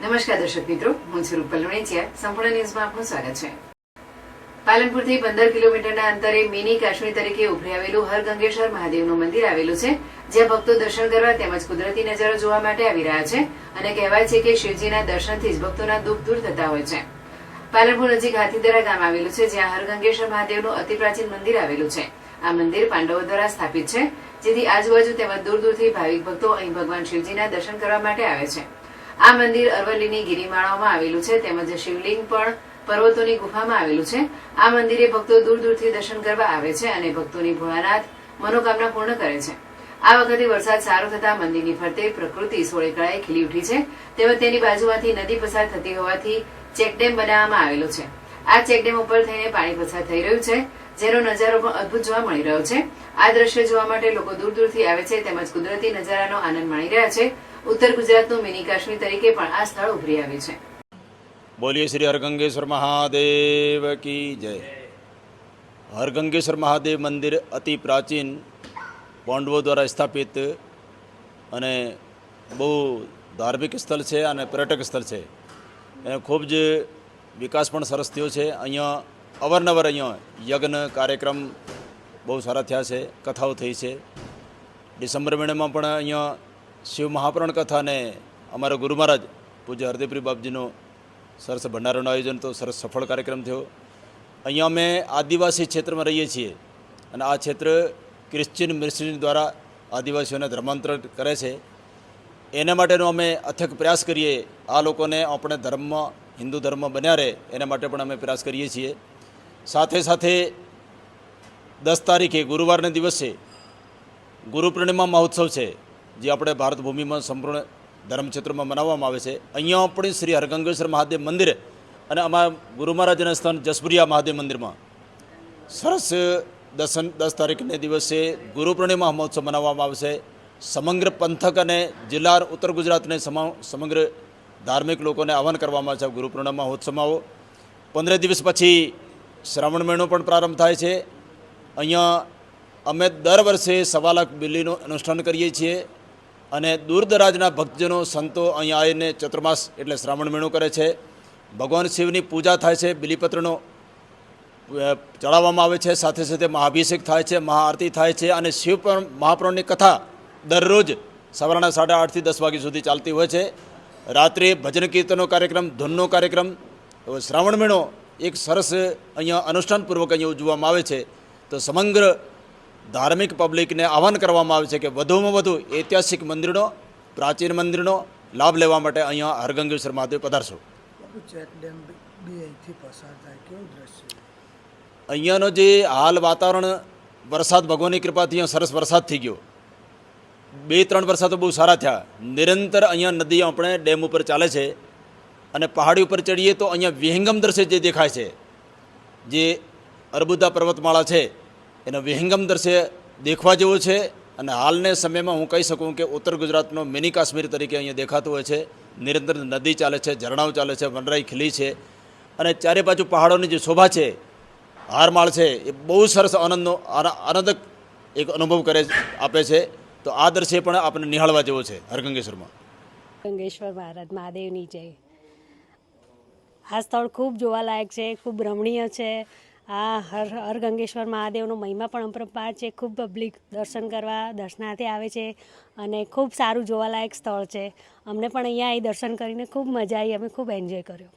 નમસ્કાર દર્શક મિત્રો, હું છું રૂપલ લુણેચિયા. સંપૂર્ણ ન્યૂઝમાં આપનું સ્વાગત છે. પાલનપુરથી પંદર કિલોમીટરના અંતરે મિની કાશ્મીર તરીકે ઉભરી આવેલું હરગંગેશ્વર મહાદેવનું મંદિર આવેલું છે, જ્યાં ભક્તો દર્શન કરવા તેમજ કુદરતી નજારો જોવા માટે આવી રહ્યા છે અને કહેવાય છે કે શિવજીના દર્શનથી જ ભક્તોના દુઃખ દૂર થતા હોય છે. પાલનપુર નજીક હાથીદરા ગામ આવેલું છે, જ્યાં હરગંગેશ્વર મહાદેવનું અતિ પ્રાચીન મંદિર આવેલું છે. આ મંદિર પાંડવો દ્વારા સ્થાપિત છે, જેથી આજુબાજુ તેમજ દૂર દૂરથી ભાવિક ભક્તો અહીં ભગવાન શિવજીના દર્શન કરવા માટે આવે છે. આ મંદિર અરવલ્લીની ગિરિમાળાઓમાં આવેલું છે, તેમજ શિવલિંગ પણ પર્વતોની ગુફામાં આવેલું છે. આ મંદિરે ભક્તો દૂર દૂરથી દર્શન કરવા આવે છે અને ભક્તોની ભોળાનાથ મનોકામના પૂર્ણ કરે છે. આ વખતે વરસાદ સારો થતા મંદિરની ફરતે પ્રકૃતિ સોળે કળાએ ખીલી ઉઠી છે. તેમજ તેની બાજુમાંથી નદી પસાર થતી હોવાથી ચેકડેમ બનાવવામાં આવેલો છે. આ ચેકડેમ ઉપર થઈને પાણી પસાર થઈ રહ્યું છે, જેનો નજારો પણ અદ્ભુત જોવા મળી રહ્યો છે. આ દ્રશ્ય જોવા માટે લોકો દૂર દૂરથી આવે છે, તેમજ કુદરતી નજારાનો આનંદ માણી રહ્યા છે. ઉત્તર ગુજરાતનું મિની કાશ્મીર તરીકે પણ આ સ્થળ ઉભરી આવ્યું છે. બોલીએ શ્રી હરગંગેશ્વર મહાદેવ કી જય. હરગંગેશ્વર મહાદેવ મંદિર અતિ પ્રાચીન પાંડવો દ્વારા સ્થાપિત અને બહુ ધાર્મિક સ્થળ છે અને પર્યટક સ્થળ છે. એ ખૂબ જ વિકાસ પણ સરસ થયો છે. અહીંયા અવારનવાર અહીંયા યજ્ઞ કાર્યક્રમ બહુ સારા થયા છે, કથાઓ થઈ છે. ડિસેમ્બર મહિનામાં પણ અહીંયા શિવ મહાપ્રાણ કથા અને અમારા ગુરુ મહારાજ પૂજ્ય હરદેવપ્રી બાપજીનો સરસ ભંડારાનું આયોજન તો સરસ સફળ કાર્યક્રમ થયો. અહીંયા અમે આદિવાસી ક્ષેત્રમાં રહીએ છીએ અને આ ક્ષેત્ર ક્રિશ્ચિયન મિશનરી દ્વારા આદિવાસીઓને ધર્માંતરણ કરે છે. એના માટેનો અમે અથક પ્રયાસ કરીએ. આ લોકોને આપણે ધર્મ હિન્દુ ધર્મ બન્યા રહે એના માટે પણ અમે પ્રયાસ કરીએ છીએ. સાથે સાથે દસ તારીખે ગુરુવારના દિવસે ગુરુ પૂર્ણિમા મહોત્સવ છે. જે આપણે ભારત ભૂમિમાં સંપૂર્ણ ધર્મક્ષેત્રમાં મનાવવામાં આવે છે. અહીંયા પણ શ્રી હરગંગેશ્વર મહાદેવ મંદિર અને અમારા ગુરુ મહારાજના સ્થાન જસપુરિયા મહાદેવ મંદિરમાં સરસ દસન દસ તારીખને દિવસે ગુરુ પૂર્ણિમા મહોત્સવ મનાવવામાં આવશે સમગ્ર પંથક અને જિલ્લા ઉત્તર ગુજરાતને સમા- સમગ્ર ધાર્મિક લોકોને આહવાન કરવામાં આવે છે ગુરુ પૂર્ણિમા મહોત્સવમાં. આવો પંદર દિવસ પછી શ્રાવણ મહિનો પણ પ્રારંભ થાય છે. અહીંયા અમે દર વર્ષે સવા લાખ બિલ્લીનું અનુષ્ઠાન કરીએ છીએ. અને દૂર દરાજના ભક્તજનો, સંતો અહીંયા આવીને ચતુર્માસ એટલે શ્રાવણ મહિનો કરે છે. ભગવાન શિવની પૂજા થાય છે, બિલીપત્રનો ચડાવવામાં આવે છે. સાથે સાથે મહાભિષેક થાય છે, મહાઆરતી થાય છે અને શિવ પણ મહાપ્રભુની કથા દરરોજ સવારના સાડા આઠથી દસ વાગ્યા સુધી ચાલતી હોય છે. રાત્રે ભજન કીર્તનનો કાર્યક્રમ, ધૂનનો કાર્યક્રમ શ્રાવણ મેળો એક સરસ અહીંયા અનુષ્ઠાનપૂર્વક અહીંયા ઉજવવામાં આવે છે. તો સમગ્ર ધાર્મિક પબ્લિકને આહવાન કરવામાં આવે છે કે વધુમાં વધુ ઐતિહાસિક મંદિરનો પ્રાચીન મંદિરનો લાભ લેવા માટે અહીંયા હરગંગેશ્વર મહાદેવ પધારશો. અહીંયાનો જે હાલ વાતાવરણ વરસાદ ભગવાનની કૃપાથી અહીંયા સરસ વરસાદ થઈ ગયો. બે ત્રણ વરસાદો બહુ સારા થયા. નિરંતર અહીંયા નદી આપણે ડેમ ઉપર ચાલે છે અને પહાડી ઉપર ચડીએ તો અહીંયા વિહંગમ દ્રશ્ય જે દેખાય છે જે અર્બુદા પર્વતમાળા છે એનો વિહંગમ દ્રશ્ય દેખવા જેવો છે અને હાલને સમયમાં હું કહી શકું કે ઉત્તર ગુજરાતનો મિની કાશ્મીર તરીકે અહીંયા દેખાતું હોય છે. નિરંતર નદી ચાલે છે, ઝરણાઓ ચાલે છે, વનરાઈ ખીલી છે. અને ચારે બાજુ પહાડોની જે શોભા છે, હારમાળ છે, એ બહુ સરસ આનંદનો, આના- આનંદક એક અનુભવ કરે આપે છે. તો આ દ્રશ્ય પણ આપણને નિહાળવા જેવો છે. હરગંગેશ્વરમાં. ગંગેશ્વર મહારાજ, મહાદેવની જય. આ સ્થળ ખૂબ જોવાલાયક છે, ખૂબ રમણીય છે. આ હર હરગંગેશ્વર મહાદેવનો મહિમા પણ અપરંપાર છે. ખૂબ પબ્લિક દર્શન કરવા, દર્શનાર્થે આવે છે અને ખૂબ સારું જોવાલાયક સ્થળ છે. અમને પણ અહીંયા આવી દર્શન કરીને ખૂબ મજા આવી અમે ખૂબ એન્જોય કર્યો.